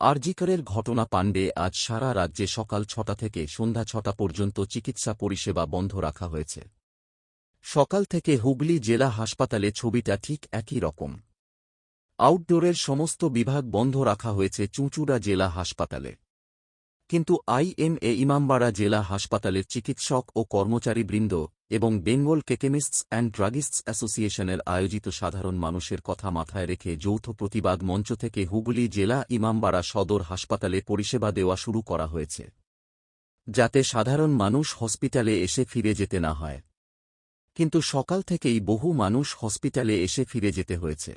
আরজিকরের ঘটনা পাণ্ডে আজ সারা রাজ্যে সকাল ছটা থেকে সন্ধ্যা ছটা পর্যন্ত চিকিৎসা পরিষেবা বন্ধ রাখা হয়েছে। সকাল থেকে হুগলি জেলা হাসপাতালে ছবিটা ঠিক একই রকম। আউটডোরের সমস্ত বিভাগ বন্ধ রাখা হয়েছে চুঁচুড়া জেলা হাসপাতালে। কিন্তু আইএমএ ইমামবাড়া জেলা হাসপাতালের চিকিৎসক ও কর্মচারীবৃন্দ এবং বেঙ্গল কেকেমিস্টস অ্যান্ড ড্রাগিস্টস অ্যাসোসিয়েশনের আয়োজিত সাধারণ মানুষের কথা মাথায় রেখে যৌথ প্রতিবাদ মঞ্চ থেকে হুগলি জেলা ইমামবাড়া সদর হাসপাতালে পরিষেবা দেওয়া শুরু করা হয়েছে। যাতে সাধারণ মানুষ হসপিটালে এসে ফিরে যেতে না হয়। কিন্তু সকাল থেকেই বহু মানুষ হসপিটালে এসে ফিরে যেতে হয়েছে।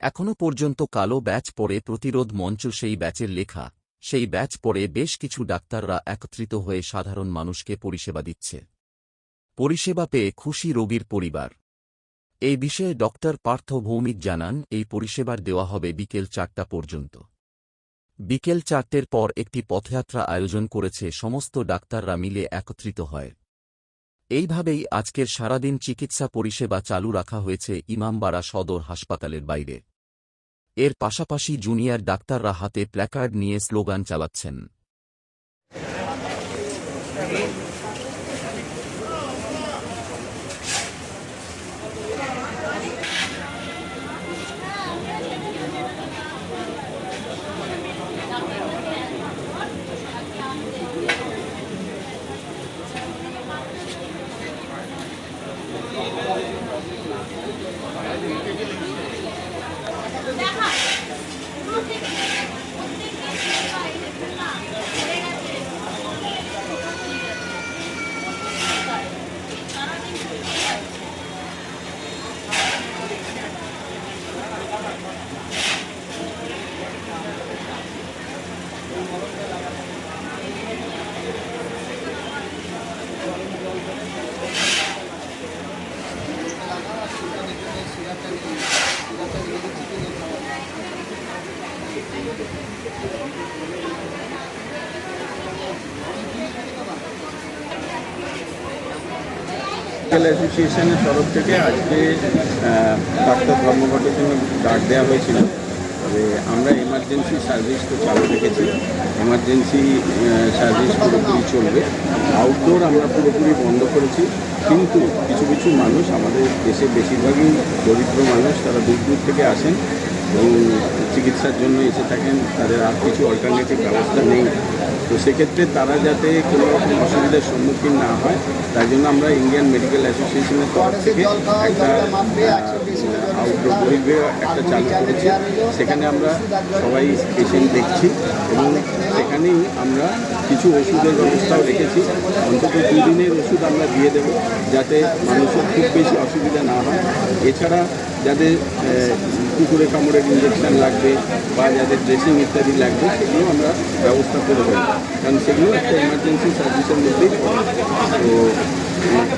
এখনও পর্যন্ত কালো ব্যাচ পরে প্রতিরোধ মঞ্চ সেই ব্যাচের লেখা সেই ব্যাচ পরে বেশ কিছু ডাক্তাররা একত্রিত হয়ে সাধারণ মানুষকে পরিষেবা দিচ্ছে। পরিষেবা পেয়ে খুশি রোগীর পরিবার। এই বিষয়ে ডক্টর পার্থ ভৌমিক জানান, এই পরিষেবার দেওয়া হবে বিকেল চারটা পর্যন্ত। বিকেল চারটের পর একটি পথযাত্রা আয়োজন করেছে সমস্ত ডাক্তাররা মিলে একত্রিত হয়। এইভাবেই আজকের সারাদিন চিকিৎসা পরিষেবা চালু রাখা হয়েছে ইমামবাড়া সদর হাসপাতালের বাইরে। এর পাশাপাশি জুনিয়র ডাক্তাররা হাতে প্ল্যাকার্ড নিয়ে স্লোগান চালাচ্ছেন। অ্যাসোসিয়েশনের তরফ থেকে আজকে ডাক্তার ধর্মঘটের জন্য ডাক দেওয়া হয়েছিল। তবে আমরা এমার্জেন্সি সার্ভিস তো চালু রেখেছি। এমার্জেন্সি সার্ভিস পুরোপুরি চলবে। আউটডোর আমরা পুরোপুরি বন্ধ করেছি। কিন্তু কিছু কিছু মানুষ, আমাদের দেশে বেশিরভাগই দরিদ্র মানুষ, তারা দূর দূর থেকে আসেন এবং চিকিৎসার জন্য এসে থাকেন। তাদের আর কিছু অল্টারনেটিভ ব্যবস্থা নেই। তো সেক্ষেত্রে তারা যাতে কোনো রকম অসুবিধার সম্মুখীন না হয় তাই জন্য আমরা ইন্ডিয়ান মেডিকেল অ্যাসোসিয়েশনের তরফ থেকে একটা আউটডোর বহির্বিভাগ একটা চালু করেছি। সেখানে আমরা সবাই পেশেন্ট দেখছি এবং সেখানেই আমরা কিছু ওষুধের ব্যবস্থাও রেখেছি। অন্তত দুদিনের ওষুধ আমরা দিয়ে দেবো যাতে মানুষের খুব বেশি অসুবিধা না হয়। এছাড়া যাদের কুকুরে কামড়ের ইঞ্জেকশন লাগবে বা যাদের ড্রেসিং ইত্যাদি লাগবে, সেগুলো আমরা ব্যবস্থা করে দেবো। কারণ সেগুলো একটা এমার্জেন্সি সার্ভিসের মধ্যেই পড়ে। তো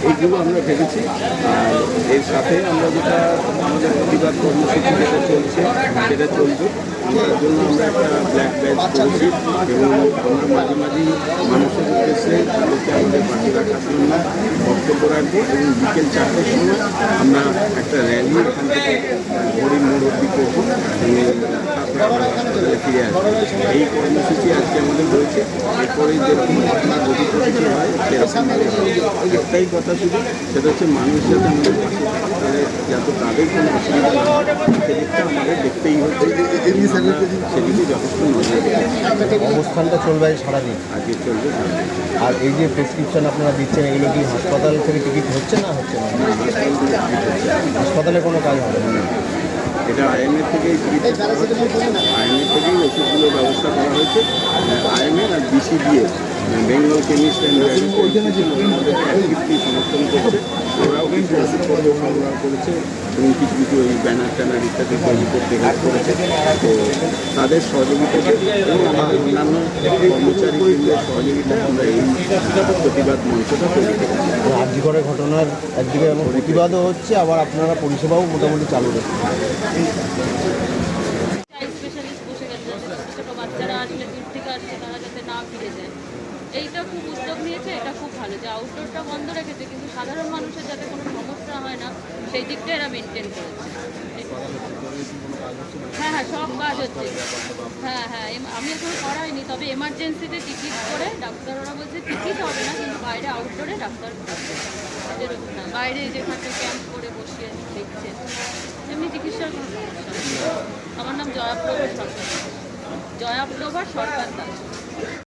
এইগুলো আমরা ভেবেছি। আর এর সাথে আমরা যেটা আমাদের প্রতিবাদ কর্মসূচি যেটা চলছে সেটা চলবে। তার জন্য আমরা একটা ব্ল্যাক ব্যাচ করেছি এবং আমরা মাঝে মাঝেই মানুষের উদ্দেশ্যে তাদেরকে আমাদের পাশে রাখার জন্য বক্তব্য রাখব এবং বিকেল চারটের সময় আমরা একটা র্যালি এখান থেকে হরিণ মোড় অব্দি করব তারপরে আমরা হাসপাতালে ফিরে আসব। এই কর্মসূচি আজকে আমাদের রয়েছে। এরপরে যেরকম ঘটনা যদি হয়, সেরকম একটাই কথা শুধু, সেটা হচ্ছে মানুষ যাতে আমাদের পাশে থাকে তাদের যাতে তাদের কোনো অসুবিধা না হয় সেদিকটা আমাদের দেখতেই হচ্ছে। সেদিকে যথেষ্ট নজর অবস্থানটা চলবে সারাদিন? আজকে চলবে আর এই যে প্রেসক্রিপশন আপনারা দিচ্ছেন এগুলো কি হাসপাতাল থেকে টিকিট হচ্ছে না হচ্ছে না? হাসপাতালে কোনো কাজ হবে না? এটা আইএমএ থেকেই চিকিৎসা করা হচ্ছে। আইএমএ থেকেই ওষুধগুলোর ব্যবস্থা করা হয়েছে আইএমএ আর বিসিবিএস বেঙ্গল কেমিস্ট অ্যান্ড সমর্থন করছে। ওষুধপত্র সরবরাহ করেছে এবং কিছু কিছু ওই ব্যানার ট্যানার ইত্যাদি তৈরি করতে হেল্প করেছে। তো তাদের সহযোগিতাতে এবং আমাদের অন্যান্য কর্মচারী বৃন্দের সহযোগিতায় আমরা এই প্রতিবাদ মঞ্চটা তৈরি করেছি। রাজ্যগড়ের ঘটনার একদিকে যেমন প্রতিবাদও হচ্ছে আবার আপনারা পরিষেবাও মোটামুটি চালু রেখেছেন এইটা খুব উদ্যোগ নিয়েছে এটা খুব ভালো যে আউটডোরটা বন্ধ রেখেছে কিন্তু সাধারণ মানুষের যাতে কোনো সমস্যা হয় না, সেই দিকটা এরা মেনটেন করেছে। হ্যাঁ হ্যাঁ সব কাজ হচ্ছে। হ্যাঁ হ্যাঁ আমি এখন করাইনি, তবে এমার্জেন্সিতে টিকিট করে ডাক্তার ওরা বলছে টিকিট হবে না, কিন্তু বাইরে আউটডোরে ডাক্তার। না বাইরে যেখানে ক্যাম্প করে বসিয়ে দেখছে এমনি চিকিৎসার কোনো সমস্যা আমার নাম জয়াপ্রভা সরকার। জয়াপ্রভা সরকার